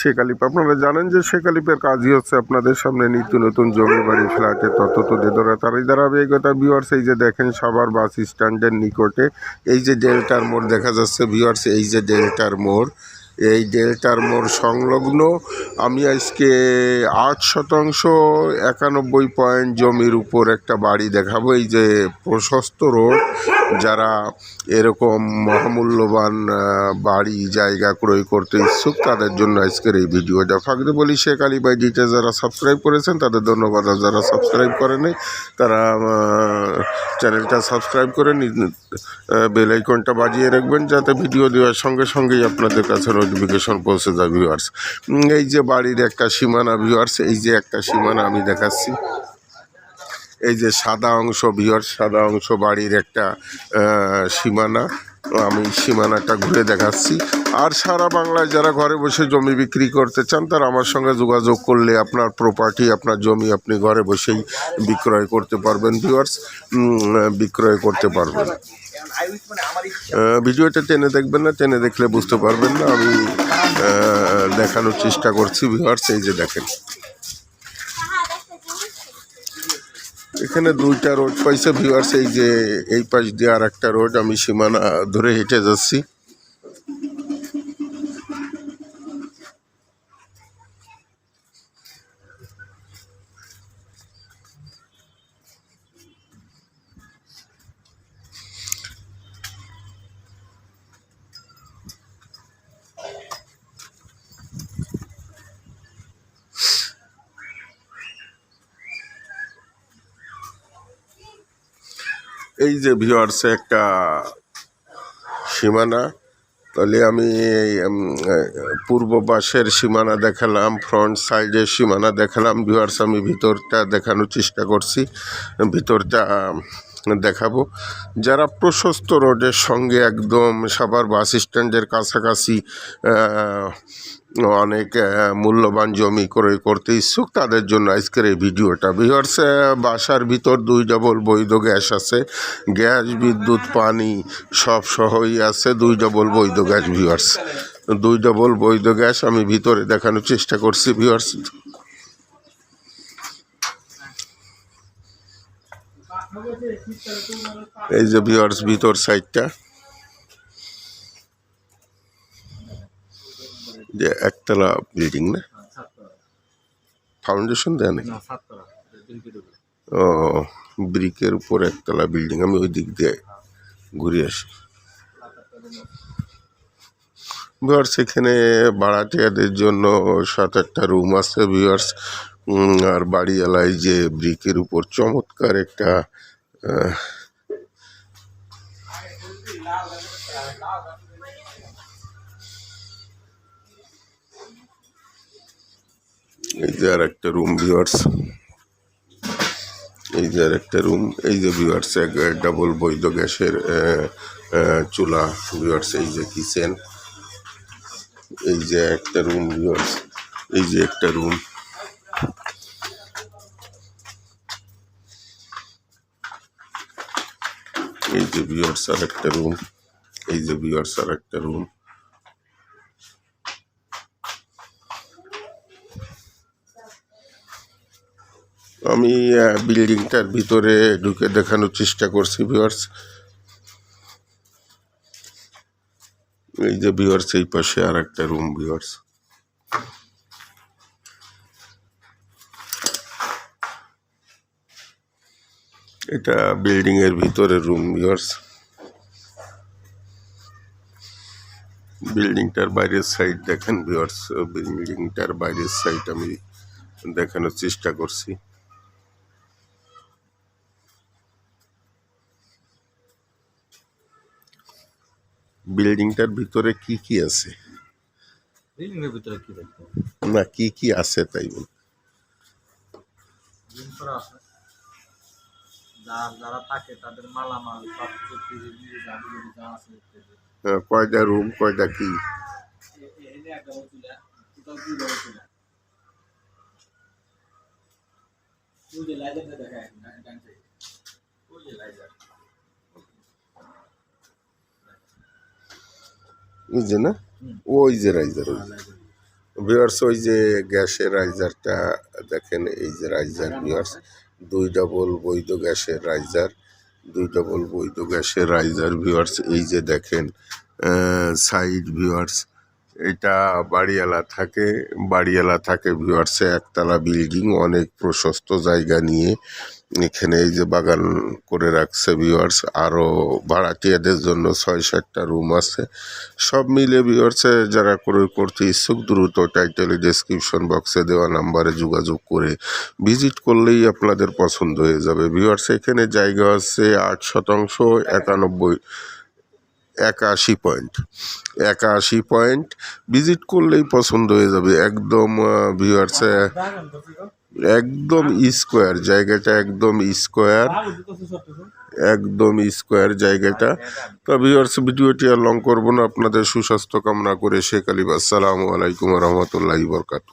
শেখ আলিপ আপনারা জানেন যে শেখ আলিপের কাজই হচ্ছে আপনাদের সামনে নিত্য নতুন জমি বাড়ি ফ্ল্যাটে তত তুলে ধরা তারই ধারাবাহিকতা ভিউয়ার্স এই যে দেখেন সাভার বাস স্ট্যান্ডের নিকটে। এই যে ডেল্টার মোড় দেখা যাচ্ছে ভিউয়ার্স এই যে ডেলটার মোড়। এই ডেল্টার মোড় সংলগ্ন। আমি আজকে আট শতাংশ একানব্বই পয়েন্ট জমির উপর একটা বাড়ি দেখাবো, এই যে প্রশস্ত রোড, যারা এরকম মহামূল্যবান বাড়ি জায়গা ক্রয় করতে ইচ্ছুক, তাদের জন্য আজকের এই ভিডিওটা। ফাঁকতে বলি শেখ আলী ডিটে যারা সাবস্ক্রাইব করেছেন, তাদের ধন্যবাদ। যারা সাবস্ক্রাইব করেনি তারা চ্যানেলটা সাবস্ক্রাইব করে বেল আইকনটা বাজিয়ে রাখবেন যাতে ভিডিও দেওয়ার সঙ্গে সঙ্গেই আপনাদের কাছে নোটিফিকেশন পৌঁছে যায় ভিউয়ার্স এই যে বাড়ির একটা সীমানা ভিউয়ার্স এই যে একটা সীমানা আমি দেখাচ্ছি। এই যে সাদা অংশ ভিওর সাদা অংশ বাড়ির একটা সীমানা। আমি সীমানাটা ঘুরে দেখাচ্ছি। আর সারা বাংলায় যারা ঘরে বসে জমি বিক্রি করতে চান, তারা আমার সঙ্গে যোগাযোগ করলে আপনার প্রপার্টি আপনার জমি আপনি ঘরে বসেই বিক্রয় করতে পারবেন ভিউয়ার্স বিক্রয় করতে পারবেন। ভিডিওটা টেনে দেখবেন না, টেনে দেখলে বুঝতে পারবেন না। আমি দেখানোর চেষ্টা করছি ভিউয়ার্স এই যে দেখেন। এখানে দুইটা রোড পাইছে ভিউয়ার্স এই যে এই পাশ দিয়ে আর একটা রোড, আমি সীমানা ধরে হেঁটে যাচ্ছি। এই যে ভিওয়ার্সে একটা সীমানা, তাহলে আমি পূর্ব পাশের সীমানা দেখালাম ফ্রন্ট সাইডের সীমানা দেখালাম ভিওয়ার্স আমি ভিতরটা দেখানোর চেষ্টা করছি। ভিতরটা দেখাবো। যারা প্রশস্ত রোডের সঙ্গে একদম সাভার বাস স্ট্যান্ডের কাছাকাছি অনেক মূল্যবান জমি ক্রয় করতে ইচ্ছুক, তাদের জন্য আজকের এই ভিডিওটা। ভিউয়ার্স বাসার ভিতর দুই ডবল বৈধ গ্যাস আছে। গ্যাস, বিদ্যুৎ, পানি সব সহই আছে, দুই ডবল বৈধ গ্যাস ভিউয়ার্স দুই ডবল বৈধ গ্যাস আমি ভিতরে দেখানোর চেষ্টা করছি ভিউয়ার্স এই যে ভিওয়ার্স ভিতর সাইডটা। যে একতলা বিল্ডিং না? ফাউন্ডেশন দেয় নাকি? ও ব্রিকের উপর একতলা বিল্ডিং আমি ওই দিক দিয়ে ঘুরে আসি। ভিওয়ার্স এখানে ভাড়াটিয়াদের জন্য সাত আটটা রুম আছে ভিওয়ার্স আর বাড়িওয়ালায় যে ব্রিকের উপর চমৎকার একটা এই যে আর একটা রুম ভিওয়ার্স এই যে আর একটা রুম এই যে ভিওয়ার্স এক ডাবল বৈধ গ্যাসের চুলা ভিওয়ার্স এই যে কিচেন এই যে একটা রুম ভিওয়ার্স এই যে একটা রুম এই যে ভিওয়ার্স আর একটা রুম এই যে ভিওয়ার্স আর একটা রুম আমি বিল্ডিংটার ভিতরে ঢুকে দেখানোর চেষ্টা করছি ভিওয়ার্স এই যে ভিওয়ার্স এই পাশে আর একটা রুম ভিওয়ার্স এটা বিল্ডিং এর ভিতরে রুম ভিওয়ার্স বিল্ডিংটার বাইরের সাইড দেখেন ভিওয়ার্স বিল্ডিংটার বাইরের সাইড আমি দেখানোর চেষ্টা করছি। বিল্ডিংটার ভিতরে কি কি আছে? ভিতরে কি না কি কি আছে তাই বল। আছে। যারা যারা থাকে তাদের মালামাল সব কিছু যা যা আছে। কয়টা রুম কয়টা কি? এই যে না। ওই যে রাইজার ওই যে। লাইজার ভিউয়ার্স ওই যে গ্যাসের রাইজারটা দেখেন এই যে রাইজার ভিউয়ার্স দুই ডবল বৈধ গ্যাসের রাইজার দুই ডবল বৈধ গ্যাসের রাইজার ভিউয়ার্স এই যে দেখেন সাইড ভিউয়ার্স এটা বাড়িওয়ালা থাকে বাড়িওয়ালা থাকে ভিউয়ার্সে একতলা বিল্ডিং অনেক প্রশস্ত জায়গা নিয়ে এখানে এই যে বাগান করে রাখছে ভিউয়ার্স আরও ভাড়াটিয়াদের জন্য ছয় সাতটা রুম আছে। সব মিলে ভিউয়ার্সে যারা করে করতে ইচ্ছুক, দ্রুত টাইটেলে ডেসক্রিপশন বক্সে দেওয়া নাম্বারে যোগাযোগ করে ভিজিট করলেই আপনাদের পছন্দ হয়ে যাবে। ভিউয়ার্স এখানে জায়গা আছে আট শতাংশ, একানব্বই একাশি পয়েন্ট একাশি পয়েন্ট ভিজিট করলেই পছন্দ হয়ে যাবে। একদম ভিউয়ার্সে একদম স্কোয়ার জায়গাটা একদম স্কোয়ার একদম স্কোয়ার জায়গাটা। তো ভিউয়ার্স ভিডিওটি আর লং করব না, আপনাদের সুস্বাস্থ্য কামনা করে শেখ আলী আসসালামু আলাইকুম রহমতুল্লাহি বরকাতু